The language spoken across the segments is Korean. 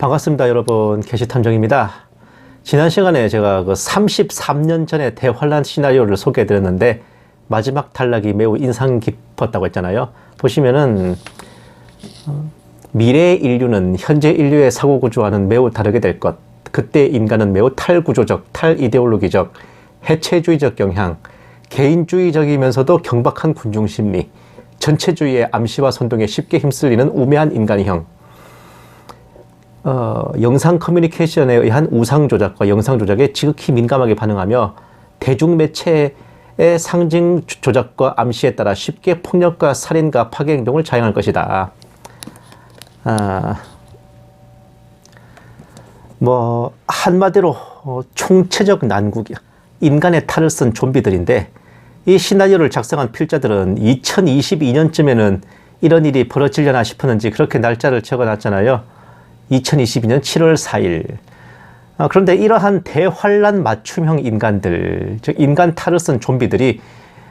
반갑습니다, 여러분. 게시탐정입니다. 지난 시간에 제가 그 33년 전의 대환란 시나리오를 소개해 드렸는데 마지막 탈락이 매우 인상 깊었다고 했잖아요. 보시면은 어, 미래의 인류는 현재 인류의 사고 구조와는 매우 다르게 될 것. 그때 인간은 매우 탈구조적, 탈이데올로기적, 해체주의적 경향, 개인주의적이면서도 경박한 군중 심리, 전체주의의 암시와 선동에 쉽게 힘쓸리는 우매한 인간형, 어, 영상 커뮤니케이션에 의한 우상 조작과 영상 조작에 지극히 민감하게 반응하며 대중 매체의 상징 조작과 암시에 따라 쉽게 폭력과 살인과 파괴 행동을 자행할 것이다. 아, 뭐 한마디로 어, 총체적 난국이야. 인간의 탈을 쓴 좀비들인데 이 시나리오를 작성한 필자들은 2022년쯤에는 이런 일이 벌어지려나 싶었는지 그렇게 날짜를 적어놨잖아요. 2022년 7월 4일. 아, 그런데 이러한 대환란 맞춤형 인간들, 즉 인간 탈을 쓴 좀비들이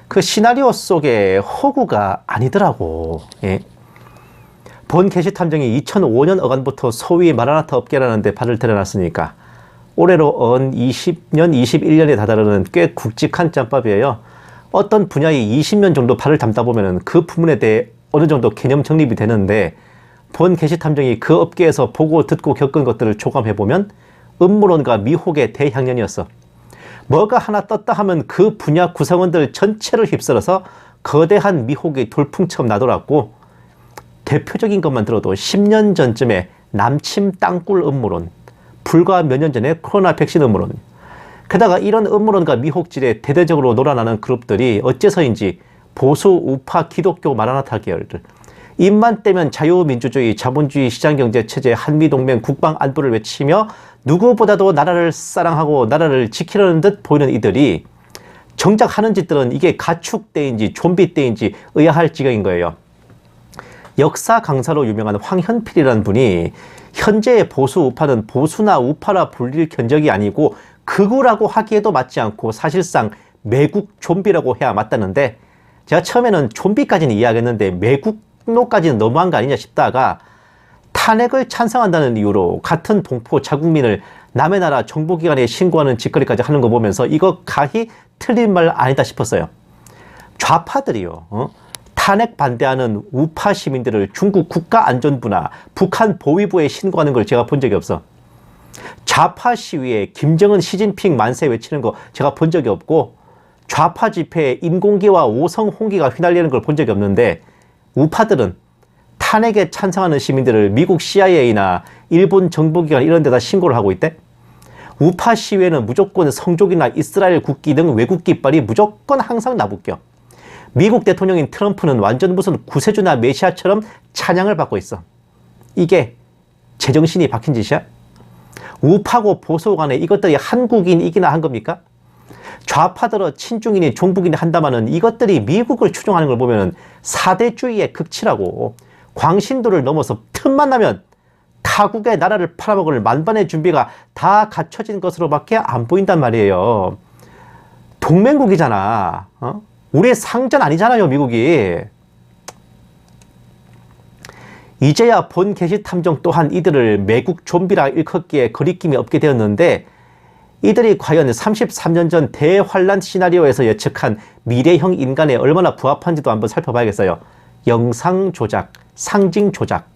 그 시나리오 속의 허구가 아니더라고. 예. 본 게시 탐정이 2005년 어간부터 소위 마라나타 업계라는 데 발을 들여놨으니까 올해로 언 20년, 21년에 다다르는 꽤 굵직한 짬밥이에요. 어떤 분야에 20년 정도 발을 담다 보면은 그 부문에 대해 어느 정도 개념 정립이 되는데 본 게시 탐정이 그 업계에서 보고 듣고 겪은 것들을 조감해 보면 음모론과 미혹의 대향년이었어. 뭐가 하나 떴다 하면 그 분야 구성원들 전체를 휩쓸어서 거대한 미혹이 돌풍처럼 나돌았고 대표적인 것만 들어도 10년 전쯤에 남침 땅굴 음모론, 불과 몇 년 전에 코로나 백신 음모론, 게다가 이런 음모론과 미혹질에 대대적으로 놀아나는 그룹들이 어째서인지 보수 우파 기독교 마라나타 계열들, 입만 떼면 자유민주주의, 자본주의 시장경제 체제, 한미동맹, 국방 안보를 외치며 누구보다도 나라를 사랑하고 나라를 지키려는 듯 보이는 이들이 정작 하는 짓들은 이게 가축 때인지 좀비 때인지 의아할 지경인 거예요. 역사 강사로 유명한 황현필이라는 분이 현재의 보수 우파는 보수나 우파라 불릴 견적이 아니고 극우라고 하기에도 맞지 않고 사실상 매국 좀비라고 해야 맞다는데 제가 처음에는 좀비까지는 이해하겠는데 매국 노까지는 너무한 거 아니냐 싶다가 탄핵을 찬성한다는 이유로 같은 동포 자국민을 남의 나라 정보기관에 신고하는 짓거리까지 하는 거 보면서 이거 가히 틀린 말 아니다 싶었어요. 좌파들이요. 어? 탄핵 반대하는 우파 시민들을 중국 국가안전부나 북한 보위부에 신고하는 걸 제가 본 적이 없어. 좌파 시위에 김정은, 시진핑 만세 외치는 거 제가 본 적이 없고 좌파 집회에 인공기와 오성 홍기가 휘날리는 걸 본 적이 없는데 우파들은 탄핵에 찬성하는 시민들을 미국 CIA나 일본 정보기관 이런 데다 신고를 하고 있대. 우파 시위에는 무조건 성족이나 이스라엘 국기 등 외국 깃발이 무조건 항상 나붙겨. 미국 대통령인 트럼프는 완전 무슨 구세주나 메시아처럼 찬양을 받고 있어. 이게 제정신이 박힌 짓이야? 우파고 보수 간에 이것들이 한국인이기나 한 겁니까? 좌파들어 친중인이 종북인이 한다마는 이것들이 미국을 추종하는 걸 보면 사대주의의 극치라고 광신도를 넘어서 틈만 나면 타국의 나라를 팔아먹을 만반의 준비가 다 갖춰진 것으로밖에 안 보인단 말이에요. 동맹국이잖아. 어? 우리의 상전 아니잖아요, 미국이. 이제야 본 게시 탐정 또한 이들을 매국 좀비라 일컫기에 거리낌이 없게 되었는데 이들이 과연 33년 전 대환란 시나리오에서 예측한 미래형 인간에 얼마나 부합한지도 한번 살펴봐야겠어요. 영상 조작, 상징 조작,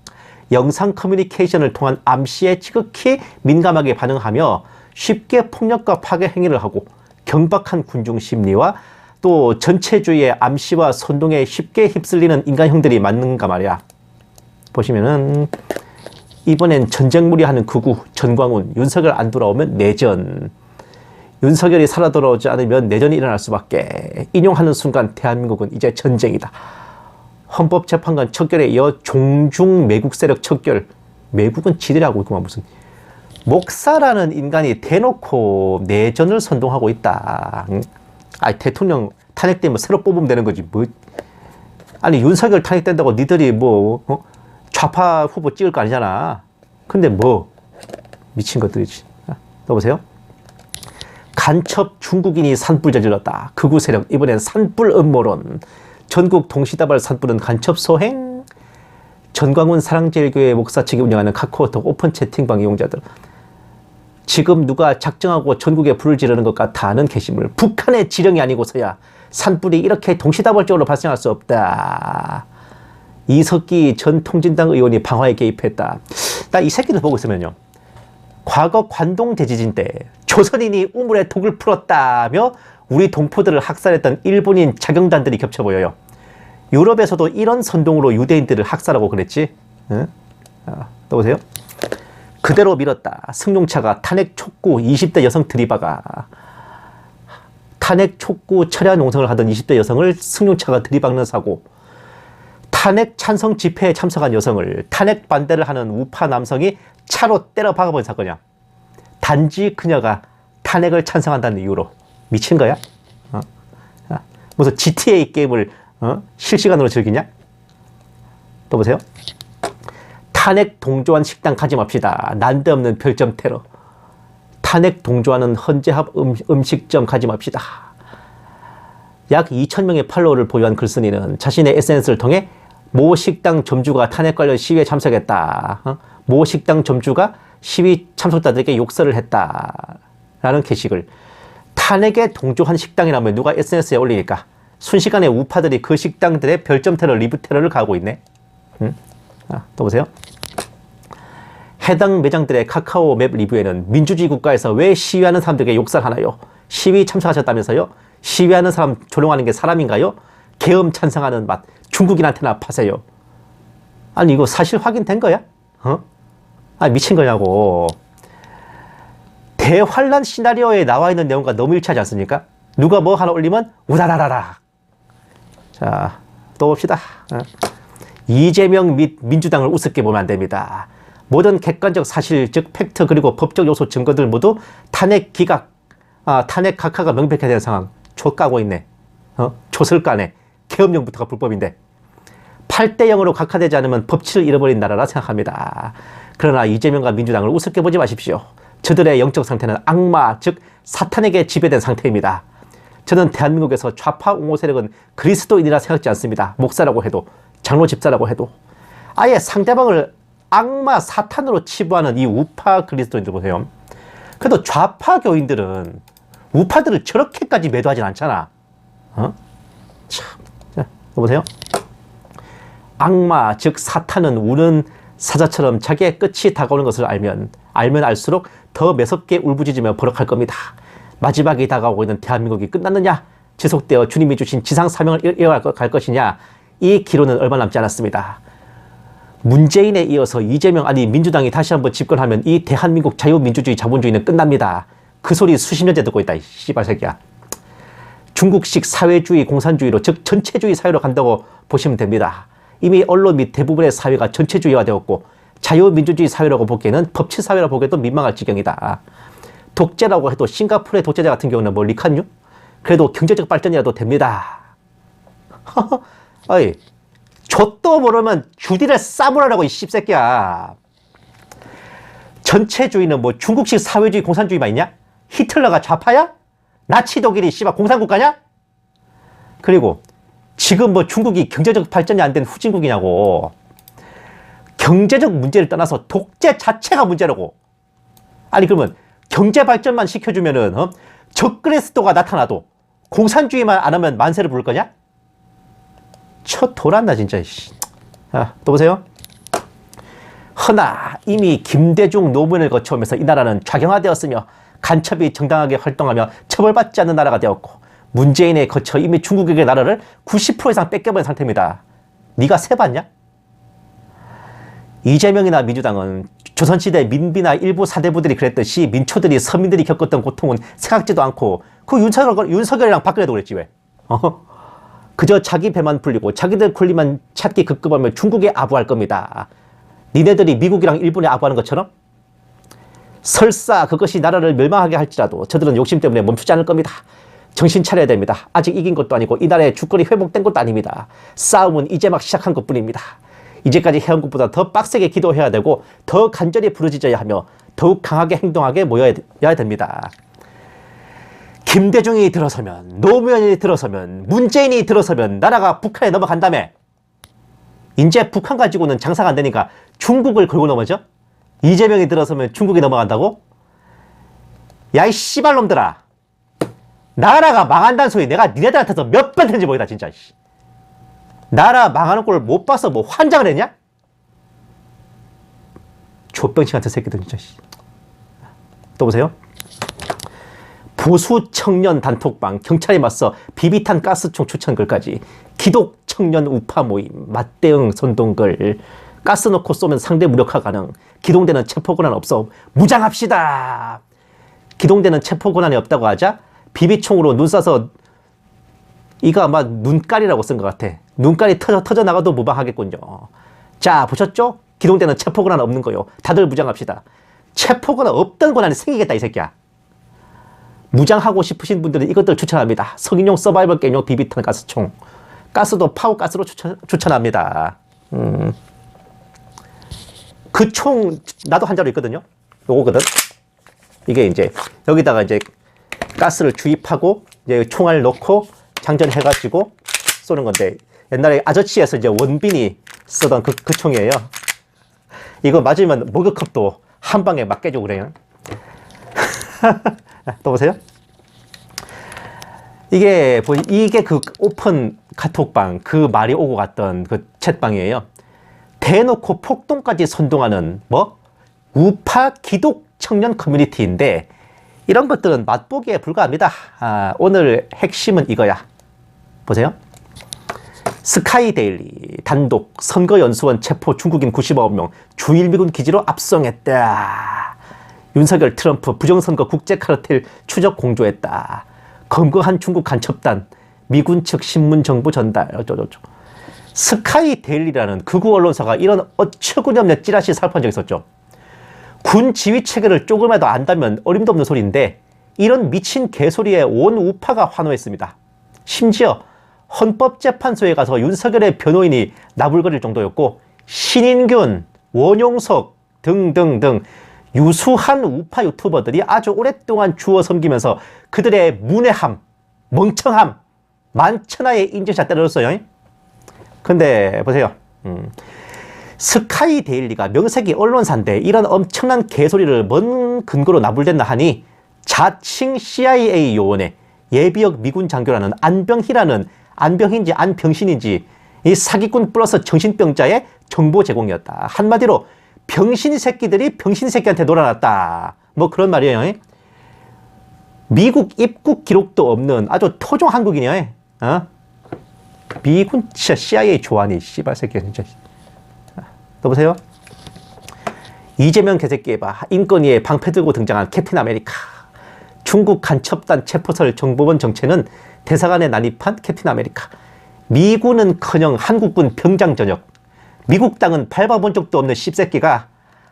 영상 커뮤니케이션을 통한 암시에 지극히 민감하게 반응하며 쉽게 폭력과 파괴 행위를 하고 경박한 군중 심리와 또 전체주의의 암시와 선동에 쉽게 휩쓸리는 인간형들이 맞는가 말이야. 보시면은 이번엔 전쟁무리 하는 극우 전광훈 윤석열 안 돌아오면 내전 윤석열이 살아 돌아오지 않으면 내전이 일어날 수밖에 인용하는 순간 대한민국은 이제 전쟁이다. 헌법재판관 척결에 이어 종중 매국 세력 척결 매국은 지들하고 그만 무슨 목사라는 인간이 대놓고 내전을 선동하고 있다. 아 대통령 탄핵되면 새로 뽑으면 되는 거지 뭐 아니 윤석열 탄핵된다고 니들이 뭐 어? 좌파 후보 찍을 거 아니잖아. 근데 뭐 미친 것들이지. 여보세요? 간첩 중국인이 산불 저질렀다. 극우 세력 이번엔 산불 음모론. 전국 동시다발 산불은 간첩 소행. 전광훈 사랑제일교회 목사 측이 운영하는 카카오톡 오픈 채팅방 이용자들 지금 누가 작정하고 전국에 불을 지르는 것 같아 하는 게시물 북한의 지령이 아니고서야 산불이 이렇게 동시다발적으로 발생할 수 없다. 이석기 전 통진당 의원이 방화에 개입했다. 나 이 새끼들 보고 있으면요. 과거 관동 대지진 때 조선인이 우물에 독을 풀었다며 우리 동포들을 학살했던 일본인 자경단들이 겹쳐 보여요. 유럽에서도 이런 선동으로 유대인들을 학살하고 그랬지. 응? 아, 또 보세요. 그대로 밀었다. 승용차가 탄핵 촉구 20대 여성 들이박아. 탄핵 촉구 철야 농성을 하던 20대 여성을 승용차가 들이박는 사고. 탄핵 찬성 집회에 참석한 여성을 탄핵 반대를 하는 우파 남성이 차로 때려 박아버린 사건이야. 단지 그녀가 탄핵을 찬성한다는 이유로 미친 거야? 어? 아, 무슨 GTA 게임을 어? 실시간으로 즐기냐? 또 보세요. 탄핵 동조한 식당 가지 맙시다. 난데없는 별점 테러. 탄핵 동조하는 헌재합 음, 음식점 가지 맙시다. 약 2,000명의 팔로워를 보유한 글쓴이는 자신의 SNS를 통해 모 식당 점주가 탄핵 관련 시위에 참석했다. 어? 모 식당 점주가 시위 참석자들에게 욕설을 했다. 라는 게시글. 탄핵에 동조한 식당이라면 누가 SNS에 올리니까 순식간에 우파들이 그 식당들의 별점 테러, 리뷰 테러를 가하고 있네. 응? 아, 또 보세요. 해당 매장들의 카카오 맵 리뷰에는 민주주의 국가에서 왜 시위하는 사람들에게 욕설하나요? 시위 참석하셨다면서요? 시위하는 사람 조롱하는 게 사람인가요? 계엄 찬성하는 맛 중국인한테나 파세요. 아니 이거 사실 확인된 거야? 어? 아 미친 거냐고. 대환란 시나리오에 나와 있는 내용과 너무 일치하지 않습니까? 누가 뭐 하나 올리면 우다라라라. 자, 또 봅시다. 어? 이재명 및 민주당을 우습게 보면 안 됩니다. 모든 객관적 사실, 즉 팩트 그리고 법적 요소 증거들 모두 탄핵 기각, 아, 탄핵 각하가 명백해야 되는 상황. 족가고 있네. 어? 조슬가네. 계엄령부터가 불법인데. 8대 0으로 각하되지 않으면 법치를 잃어버린 나라라 생각합니다. 그러나 이재명과 민주당을 우습게 보지 마십시오. 저들의 영적 상태는 악마, 즉 사탄에게 지배된 상태입니다. 저는 대한민국에서 좌파 옹호 세력은 그리스도인이라 생각지 않습니다. 목사라고 해도 장로 집사라고 해도 아예 상대방을 악마 사탄으로 치부하는 이 우파 그리스도인들 보세요. 그래도 좌파 교인들은 우파들을 저렇게까지 매도하진 않잖아. 어? 참. 자, 보세요. 악마, 즉 사탄은 우는 사자처럼 자기의 끝이 다가오는 것을 알면 알면 알수록 더 매섭게 울부짖으며 버럭할 겁니다. 마지막이 다가오고 있는 대한민국이 끝났느냐? 지속되어 주님이 주신 지상 사명을 이어갈 것이냐? 이 기로는 얼마 남지 않았습니다. 문재인에 이어서 이재명 아니 민주당이 다시 한번 집권하면 이 대한민국 자유민주주의 자본주의는 끝납니다. 그 소리 수십 년째 듣고 있다. 이 씨발 새끼야. 중국식 사회주의 공산주의로 즉 전체주의 사회로 간다고 보시면 됩니다. 이미 언론 및 대부분의 사회가 전체주의화되었고 자유민주주의 사회라고 보기에는 법치사회라고 보기에도 민망할 지경이다. 독재라고 해도 싱가포르의 독재자 같은 경우는 뭐 리칸유? 그래도 경제적 발전이라도 됩니다. 어이, 좆도 모르면 주디를 싸물으라고 이 씹새끼야. 전체주의는 뭐 중국식 사회주의 공산주의만 있냐? 히틀러가 좌파야? 나치 독일이 씨발 공산국가냐? 그리고 지금 뭐 중국이 경제적 발전이 안 된 후진국이냐고. 경제적 문제를 떠나서 독재 자체가 문제라고. 아니 그러면 경제 발전만 시켜주면은 어? 적그레스도가 나타나도 공산주의만 안 하면 만세를 부를 거냐? 쳐 돌았나 진짜. 아, 또 보세요. 허나 이미 김대중 노무현을 거쳐오면서 이 나라는 좌경화되었으며 간첩이 정당하게 활동하며 처벌받지 않는 나라가 되었고 문재인에 거쳐 이미 중국에게 나라를 90% 이상 뺏겨버린 상태입니다. 네가 세봤냐? 이재명이나 민주당은 조선시대 민비나 일부 사대부들이 그랬듯이 민초들이 서민들이 겪었던 고통은 생각지도 않고 그 윤석열, 윤석열이랑 박근혜도 그랬지 왜? 어? 그저 자기 배만 풀리고 자기들 권리만 찾기 급급하면 중국에 아부할 겁니다. 니네들이 미국이랑 일본에 아부하는 것처럼 설사 그것이 나라를 멸망하게 할지라도 저들은 욕심 때문에 멈추지 않을 겁니다. 정신 차려야 됩니다. 아직 이긴 것도 아니고 이 나라의 주권이 회복된 것도 아닙니다. 싸움은 이제 막 시작한 것 뿐입니다. 이제까지 해온 것보다 더 빡세게 기도해야 되고 더 간절히 부르짖어야 하며 더욱 강하게 행동하게 모여야 됩니다. 김대중이 들어서면 노무현이 들어서면 문재인이 들어서면 나라가 북한에 넘어간다며 이제 북한 가지고는 장사가 안 되니까 중국을 걸고 넘어져? 이재명이 들어서면 중국이 넘어간다고? 야, 이 씨발놈들아. 나라가 망한다는 소리 내가 니네들한테서 몇 번 했는지 모르겠다, 진짜. 씨. 나라 망하는 꼴 못 봐서 뭐 환장을 했냐? 족병신 같은 새끼들, 진짜. 씨. 또 보세요. 보수 청년 단톡방 경찰에 맞서 비비탄 가스총 추천글까지 기독 청년 우파 모임 맞대응 선동글 가스 넣고 쏘면 상대 무력화 가능 기동대는 체포 권한 없어 무장합시다 기동대는 체포 권한이 없다고 하자 비비총으로 눈 쏴서 이거 아마 눈깔이라고 쓴 것 같아 눈깔이 터져, 터져 나가도 무방하겠군요 자 보셨죠 기동대는 체포 권한 없는 거요 다들 무장합시다 체포 권한 없던 권한이 생기겠다 이 새끼야 무장하고 싶으신 분들은 이것들 추천합니다. 성인용 서바이벌 게임용 비비탄 가스총. 가스도 파워 가스로 추천, 추천합니다. 음. 그 총, 나도 한 자루 있거든요. 요거거든. 이게 이제, 여기다가 이제 가스를 주입하고, 이제 총알 넣고, 장전해가지고 쏘는 건데, 옛날에 아저씨에서 이제 원빈이 쓰던 그, 그 총이에요. 이거 맞으면 목욕컵도 한 방에 막 깨지고 그래요. 또 보세요. 이게 뭐 이게 그 오픈 카톡방 그 말이 오고 갔던 그 챗방이에요. 대놓고 폭동까지 선동하는 뭐 우파 기독 청년 커뮤니티인데 이런 것들은 맛보기에 불과합니다. 아, 오늘 핵심은 이거야. 보세요. 스카이 데일리 단독 선거연수원 체포 중국인 99명 주일 미군 기지로 압송했다. 윤석열 트럼프 부정선거 국제 카르텔 추적 공조했다. 검거한 중국 간첩단 미군 측 신문 정보 전달 어쩌저쩌. 스카이 데일리라는 극우 언론사가 이런 어처구니없는 찌라시 살포한 적이 있었죠. 군 지휘 체계를 조금이라도 안다면 어림도 없는 소리인데 이런 미친 개소리에 온 우파가 환호했습니다. 심지어 헌법재판소에 가서 윤석열의 변호인이 나불거릴 정도였고 신인균, 원용석 등등등 유수한 우파 유튜버들이 아주 오랫동안 주워 섬기면서 그들의 문외함, 멍청함, 만천하의 인증샷 때려줬어요. 근데 보세요. 음. 스카이 데일리가 명색이 언론사인데 이런 엄청난 개소리를 뭔 근거로 나불댔나 하니 자칭 CIA 요원의 예비역 미군 장교라는 안병희라는 안병인지 안병신인지 이 사기꾼 플러스 정신병자의 정보 제공이었다. 한마디로 병신 새끼들이 병신 새끼한테 놀아났다. 뭐 그런 말이에요. 미국 입국 기록도 없는 아주 토종 한국인이야. 어? 미군 진짜 CIA 좋아하니 씨발 새끼 진짜. 또 보세요. 이재명 개새끼 봐. 인권위에 방패 들고 등장한 캡틴 아메리카. 중국 간첩단 체포설 정보원 정체는 대사관에 난입한 캡틴 아메리카. 미군은커녕 한국군 병장 전역. 미국 땅은 밟아본 적도 없는 씹새끼가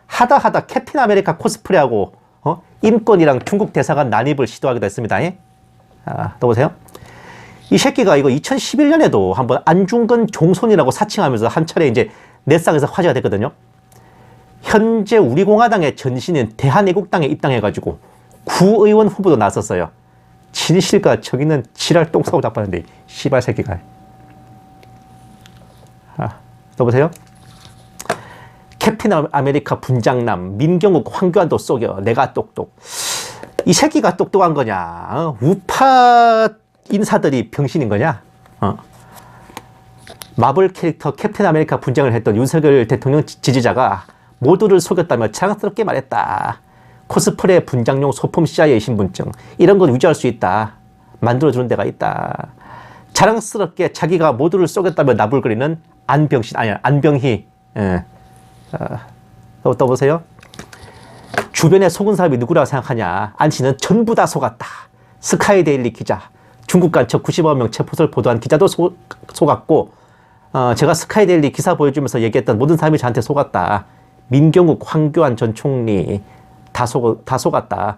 하다 하다 캡틴 아메리카 코스프레하고 어? 인권이랑 중국 대사관 난입을 시도하기도 했습니다. 예? 아, 또 보세요. 이 새끼가 이거 2011년에도 한번 안중근 종손이라고 사칭하면서 한 차례 이제 넷상에서 화제가 됐거든요. 현재 우리 공화당의 전신인 대한애국당에 입당해가지고 구의원 후보도 나섰어요. 진실과 저기는 지랄 똥 싸고 자빠는데 씨발 새끼가. 아, 또 보세요. 캡틴 아메리카 분장남 민경욱 황교안도 속여 내가 똑똑 이 새끼가 똑똑한 거냐 어? 우파 인사들이 병신인 거냐 어? 마블 캐릭터 캡틴 아메리카 분장을 했던 윤석열 대통령 지지자가 모두를 속였다며 자랑스럽게 말했다 코스프레 분장용 소품 CIA 신분증 이런 건 유지할 수 있다 만들어주는 데가 있다 자랑스럽게 자기가 모두를 속였다며 나불거리는 안병신 아니야 안병희 예. 어, 또 보세요. 주변에 속은 사람이 누구라고 생각하냐. 안 씨는 전부 다 속았다. 스카이 데일리 기자, 중국 간첩 90여 명 체포설 보도한 기자도 소, 속았고, 어, 제가 스카이 데일리 기사 보여주면서 얘기했던 모든 사람이 저한테 속았다. 민경욱, 황교안 전 총리 다, 속, 다 속았다.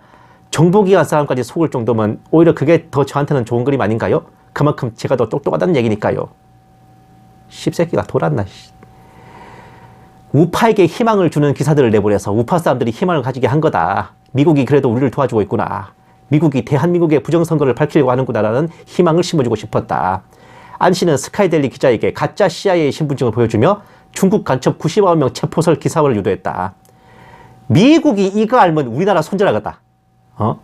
정보기관 사람까지 속을 정도면 오히려 그게 더 저한테는 좋은 그림 아닌가요? 그만큼 제가 더 똑똑하다는 얘기니까요. 십새끼가 돌았나, 우파에게 희망을 주는 기사들을 내보내서 우파 사람들이 희망을 가지게 한 거다. 미국이 그래도 우리를 도와주고 있구나. 미국이 대한민국의 부정선거를 밝히려고 하는구나라는 희망을 심어주고 싶었다. 안 씨는 스카이델리 기자에게 가짜 CIA 신분증을 보여주며 중국 간첩 99명 체포설 기사를 유도했다. 미국이 이거 알면 우리나라 손절하겠다. 어?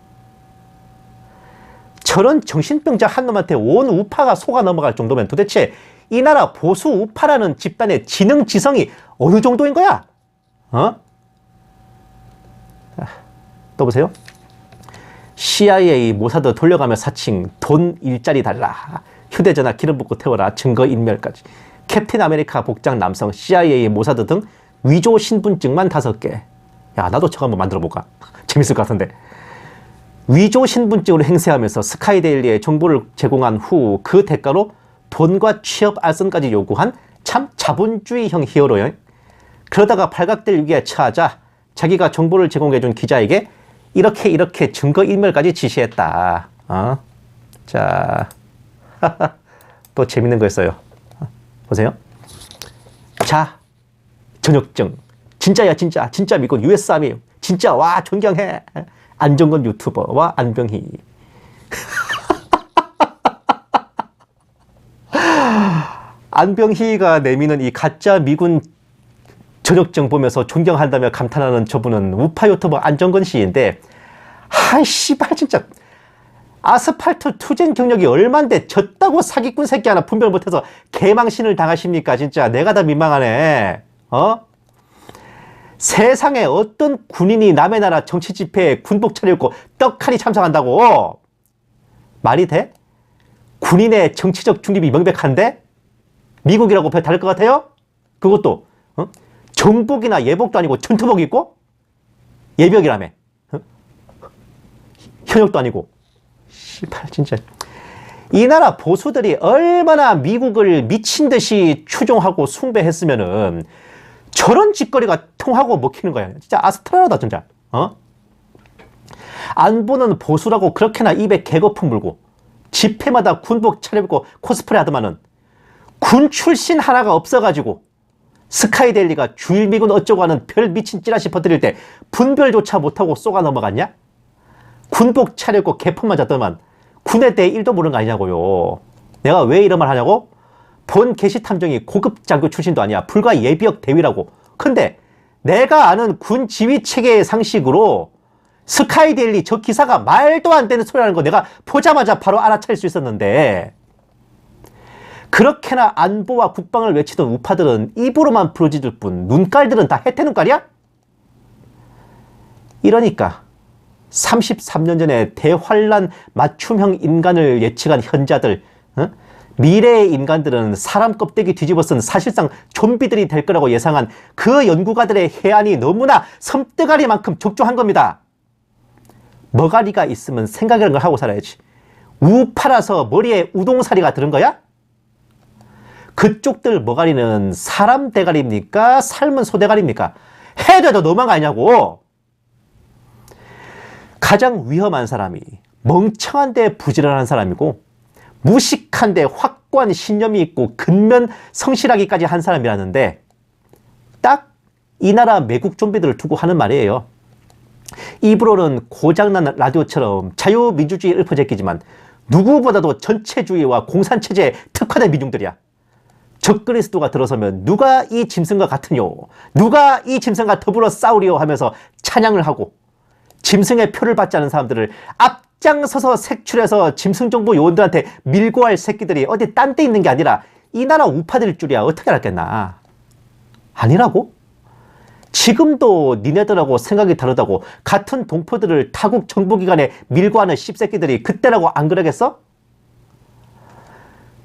저런 정신병자 한 놈한테 온 우파가 속아 넘어갈 정도면 도대체 이 나라 보수 우파라는 집단의 지능 지성이 어느 정도인 거야? 어? 자, 또 보세요. CIA 모사드 돌려가며 사칭 돈 일자리 달라 휴대전화 기름 붓고 태워라 증거 인멸까지 캡틴 아메리카 복장 남성 CIA 모사드 등 위조 신분증만 다섯 개. 야 나도 저거 한번 만들어 볼까? 재밌을 것 같은데. 위조 신분증으로 행세하면서 스카이데일리에 정보를 제공한 후 그 대가로 돈과 취업 알선까지 요구한 참 자본주의형 히어로여. 그러다가 발각될 위기에 처하자 자기가 정보를 제공해준 기자에게 이렇게 이렇게 증거 인멸까지 지시했다. 어? 자, 또 재밌는 거 있어요. 어, 보세요. 자, 전역증. 진짜야, 진짜. 진짜 믿고 US 아미. 진짜, 와, 존경해. 안정건 유튜버와 안병희. 안병희가 내미는 이 가짜 미군 전역증 보면서 존경한다며 감탄하는 저분은 우파 유튜버 안정건 씨인데, 아, 씨발, 진짜. 아스팔트 투쟁 경력이 얼만데 졌다고 사기꾼 새끼 하나 분별 못해서 개망신을 당하십니까? 진짜 내가 다 민망하네. 어? 세상에 어떤 군인이 남의 나라 정치 집회에 군복 차려입고 떡하니 참석한다고? 말이 돼? 군인의 정치적 중립이 명백한데? 미국이라고 별 다를 것 같아요? 그것도 어? 정복이나 예복도 아니고 전투복 입고? 예벽이라며 어? 현역도 아니고 씨발 진짜 이 나라 보수들이 얼마나 미국을 미친 듯이 추종하고 숭배했으면은 저런 짓거리가 통하고 먹히는 거야. 진짜 아스트라다 진짜. 어? 안 보는 보수라고 그렇게나 입에 개거품 물고 집회마다 군복 차려입고 코스프레 하더만은 군 출신 하나가 없어가지고 스카이데일리가 주일미군 어쩌고 하는 별 미친 찌라시 퍼뜨릴 때 분별조차 못하고 쏘가 넘어갔냐? 군복 차려입고 개품만 잤더만 군에 대해 일도 모르는 거 아니냐고요. 내가 왜 이런 말 하냐고? 본 개시 탐정이 고급 장교 출신도 아니야. 불과 예비역 대위라고. 근데 내가 아는 군 지휘 체계의 상식으로 스카이데일리 저 기사가 말도 안 되는 소리라는 거 내가 보자마자 바로 알아차릴 수 있었는데 그렇게나 안보와 국방을 외치던 우파들은 입으로만 부러지들 뿐 눈깔들은 다 해태 눈깔이야? 이러니까 33년 전에 대환란 맞춤형 인간을 예측한 현자들 어? 미래의 인간들은 사람 껍데기 뒤집어 쓴 사실상 좀비들이 될 거라고 예상한 그 연구가들의 해안이 너무나 섬뜨가리만큼 적조한 겁니다. 머가리가 있으면 생각이라는 걸 하고 살아야지. 우파라서 머리에 우동사리가 들은 거야? 그쪽들 머가리는 사람 대가리입니까? 삶은 소대가리입니까? 해도 너무한 거 아니냐고. 가장 위험한 사람이 멍청한데 부지런한 사람이고 무식한데 확고한 신념이 있고 근면 성실하기까지 한 사람이라는데 딱 이 나라 매국 좀비들을 두고 하는 말이에요. 입으로는 고장난 라디오처럼 자유민주주의 읊어제끼지만 누구보다도 전체주의와 공산체제에 특화된 민중들이야. 적그리스도가 들어서면 누가 이 짐승과 같으뇨? 누가 이 짐승과 더불어 싸우리요? 하면서 찬양을 하고 짐승의 표를 받지 않은 사람들을 앞장서서 색출해서 짐승 정보 요원들한테 밀고 할 새끼들이 어디 딴 데 있는 게 아니라 이 나라 우파들 줄이야 어떻게 알았겠나? 아니라고? 지금도 니네들하고 생각이 다르다고 같은 동포들을 타국 정보기관에 밀고 하는 씹새끼들이 그때라고 안 그러겠어?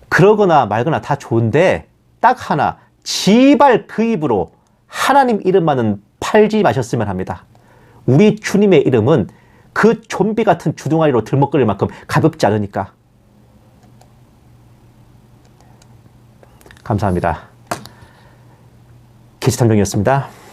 그러거나 말거나 다 좋은데 딱 하나 지발 그 입으로 하나님 이름만은 팔지 마셨으면 합니다. 우리 주님의 이름은 그 좀비 같은 주둥아리로 들먹거릴 만큼 가볍지 않으니까. 감사합니다. 게시탐정이었습니다.